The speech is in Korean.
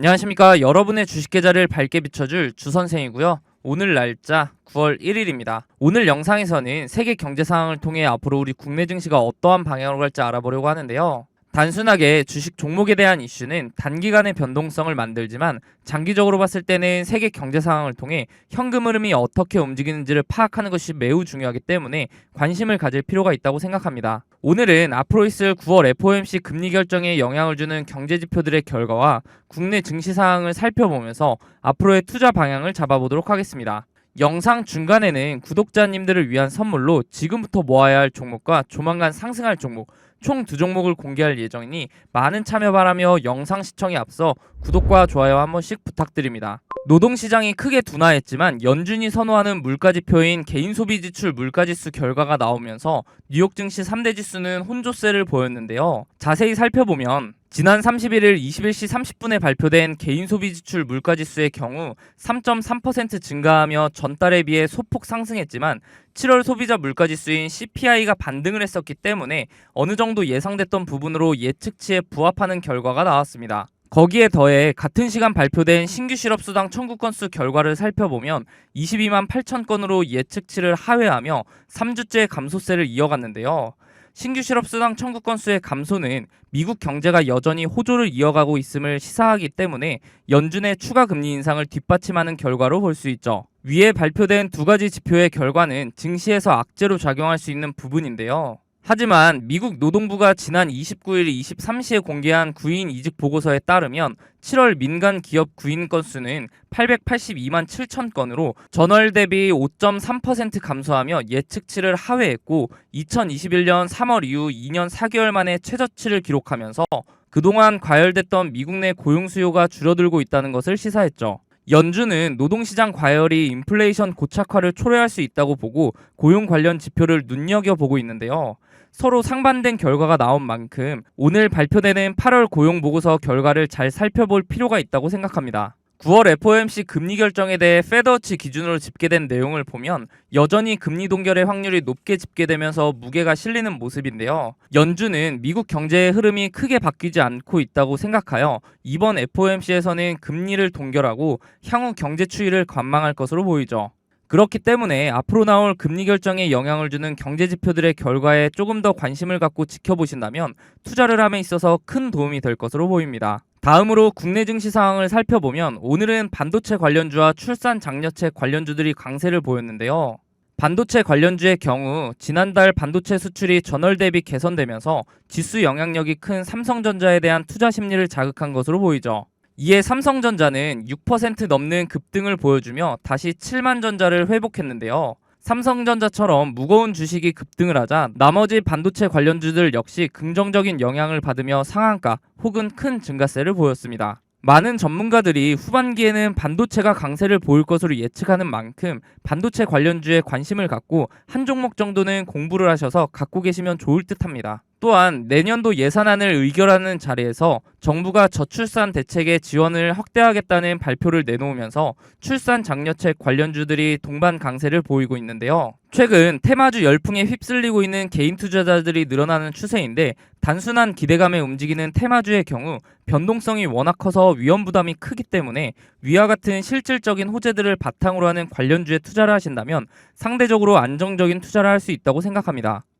안녕하십니까. 여러분의 주식 계좌를 밝게 비춰줄 주선생이고요. 오늘 날짜 9월 1일입니다. 오늘 영상에서는 세계 경제 상황을 통해 앞으로 우리 국내 증시가 어떠한 방향으로 갈지 알아보려고 하는데요. 단순하게 주식 종목에 대한 이슈는 단기간의 변동성을 만들지만 장기적으로 봤을 때는 세계 경제 상황을 통해 현금 흐름이 어떻게 움직이는지를 파악하는 것이 매우 중요하기 때문에 관심을 가질 필요가 있다고 생각합니다. 오늘은 앞으로 있을 9월 FOMC 금리 결정에 영향을 주는 경제 지표들의 결과와 국내 증시 상황을 살펴보면서 앞으로의 투자 방향을 잡아보도록 하겠습니다. 영상 중간에는 구독자님들을 위한 선물로 지금부터 모아야 할 종목과 조만간 상승할 종목 총 두 종목을 공개할 예정이니 많은 참여 바라며 영상 시청에 앞서 구독과 좋아요 한 번씩 부탁드립니다. 노동시장이 크게 둔화했지만 연준이 선호하는 물가지표인 개인 소비 지출 물가지수 결과가 나오면서 뉴욕 증시 3대 지수는 혼조세를 보였는데요. 자세히 살펴보면 지난 31일 21시 30분에 발표된 개인 소비 지출 물가 지수의 경우 3.3% 증가하며 전달에 비해 소폭 상승했지만 7월 소비자 물가 지수인 CPI가 반등을 했었기 때문에 어느 정도 예상됐던 부분으로 예측치에 부합하는 결과가 나왔습니다. 거기에 더해 같은 시간 발표된 신규 실업수당 청구 건수 결과를 살펴보면 22만 8천 건으로 예측치를 하회하며 3주째 감소세를 이어갔는데요. 신규 실업 수당 청구 건수의 감소는 미국 경제가 여전히 호조를 이어가고 있음을 시사하기 때문에 연준의 추가 금리 인상을 뒷받침하는 결과로 볼 수 있죠. 위에 발표된 두 가지 지표의 결과는 증시에서 악재로 작용할 수 있는 부분인데요. 하지만 미국 노동부가 지난 29일 23시에 공개한 구인 이직 보고서에 따르면 7월 민간 기업 구인 건수는 882만 7천 건으로 전월 대비 5.3% 감소하며 예측치를 하회했고 2021년 3월 이후 2년 4개월 만에 최저치를 기록하면서 그동안 과열됐던 미국 내 고용 수요가 줄어들고 있다는 것을 시사했죠. 연준은 노동시장 과열이 인플레이션 고착화를 초래할 수 있다고 보고 고용 관련 지표를 눈여겨보고 있는데요. 서로 상반된 결과가 나온 만큼 오늘 발표되는 8월 고용 보고서 결과를 잘 살펴볼 필요가 있다고 생각합니다. 9월 FOMC 금리 결정에 대해 페더치 기준으로 집계된 내용을 보면 여전히 금리 동결의 확률이 높게 집계되면서 무게가 실리는 모습인데요. 연준은 미국 경제의 흐름이 크게 바뀌지 않고 있다고 생각하여 이번 FOMC에서는 금리를 동결하고 향후 경제 추이를 관망할 것으로 보이죠. 그렇기 때문에 앞으로 나올 금리 결정에 영향을 주는 경제 지표들의 결과에 조금 더 관심을 갖고 지켜보신다면 투자를 함에 있어서 큰 도움이 될 것으로 보입니다. 다음으로 국내 증시 상황을 살펴보면 오늘은 반도체 관련주와 출산 장려책 관련주들이 강세를 보였는데요. 반도체 관련주의 경우 지난달 반도체 수출이 전월 대비 개선되면서 지수 영향력이 큰 삼성전자에 대한 투자 심리를 자극한 것으로 보이죠. 이에 삼성전자는 6% 넘는 급등을 보여주며 다시 7만 전자를 회복했는데요. 삼성전자처럼 무거운 주식이 급등을 하자 나머지 반도체 관련주들 역시 긍정적인 영향을 받으며 상한가 혹은 큰 증가세를 보였습니다. 많은 전문가들이 후반기에는 반도체가 강세를 보일 것으로 예측하는 만큼 반도체 관련주에 관심을 갖고 한 종목 정도는 공부를 하셔서 갖고 계시면 좋을 듯 합니다. 또한 내년도 예산안을 의결하는 자리에서 정부가 저출산 대책의 지원을 확대하겠다는 발표를 내놓으면서 출산 장려책 관련주들이 동반 강세를 보이고 있는데요. 최근 테마주 열풍에 휩쓸리고 있는 개인 투자자들이 늘어나는 추세인데 단순한 기대감에 움직이는 테마주의 경우 변동성이 워낙 커서 위험 부담이 크기 때문에 위와 같은 실질적인 호재들을 바탕으로 하는 관련주에 투자를 하신다면 상대적으로 안정적인 투자를 할 수 있다고 생각합니다.